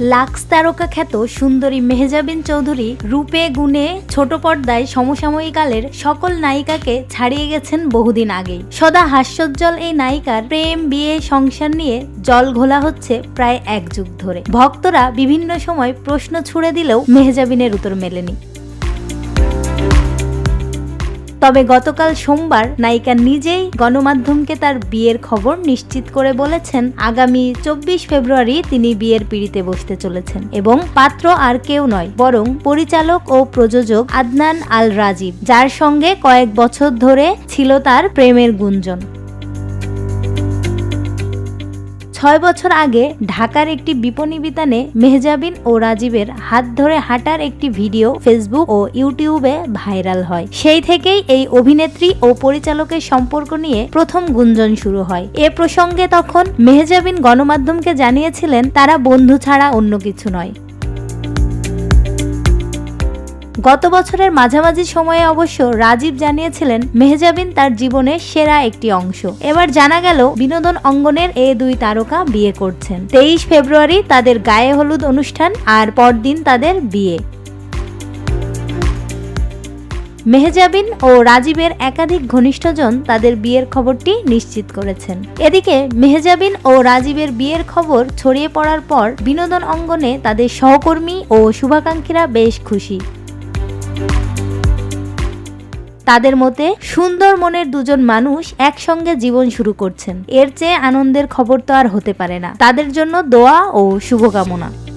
Lux তারকা খ্যাত সুন্দরী মেহজাবিন চৌধুরী রূপে গুণে ছোট পর্দায় সমসাময়িকালের সকল নায়িকাকে ছাড়িয়ে গেছেন বহুদিন আগেই। সদা হাস্যোজ্জ্বল এই নায়িকার প্রেম, বিয়ে, সংসার নিয়ে জল ঘোলা হচ্ছে প্রায় এক যুগ ধরে। ভক্তরা বিভিন্ন সময় প্রশ্ন ছুড়ে দিলেও মেহজাবিনের উত্তর মেলেনি। তবে গতকাল সোমবার নায়িকা নিজেই গণমাধ্যমকে তার বিয়ের খবর নিশ্চিত করে বলেছেন, আগামী চব্বিশ ফেব্রুয়ারি তিনি বিয়ের পিড়িতে বসতে চলেছেন এবং পাত্র আর কেউ নয়, বরং পরিচালক ও প্রযোজক আদনান আল রাজীব যার সঙ্গে কয়েক বছর ধরে ছিল তার প্রেমের গুঞ্জন। ছয় বছর আগে ঢাকার একটি বিপণী বিতানে মেহজাবিন ও রাজীবের হাত ধরে হাঁটার একটি ভিডিও ফেসবুক ও ইউটিউবে ভাইরাল হয়। সেই থেকেই এই অভিনেত্রী ও পরিচালকের সম্পর্ক নিয়ে প্রথম গুঞ্জন শুরু হয়। এ প্রসঙ্গে তখন মেহজাবিন গণমাধ্যমকে জানিয়েছিলেন, তারা বন্ধু ছাড়া অন্য কিছু নয়। গত বছরের মাঝামাঝি সময়ে অবশ্য রাজীব জানিয়েছিলেন, মেহজাবিন তার জীবনের সেরা একটি অংশ। এবার জানা গেল, বিনোদন অঙ্গনের এ দুই তারকা বিয়ে করছেন। তেইশ ফেব্রুয়ারি তাদের গায়ে হলুদ অনুষ্ঠান আর পরদিন তাদের বিয়ে। মেহজাবিন ও রাজীবের একাধিক ঘনিষ্ঠজন তাদের বিয়ের খবরটি নিশ্চিত করেছেন। এদিকে, মেহজাবিন ও রাজীবের বিয়ের খবর ছড়িয়ে পড়ার পর বিনোদন অঙ্গনে তাদের সহকর্মী ও শুভাকাঙ্ক্ষীরা বেশ খুশি। তাদের মতে, সুন্দর মনের দুজন মানুষ একসঙ্গে জীবন শুরু করছেন। এর চেয়ে আনন্দের খবর তো আর হতে পারে না। তাদের জন্য দোয়া ও শুভকামনা।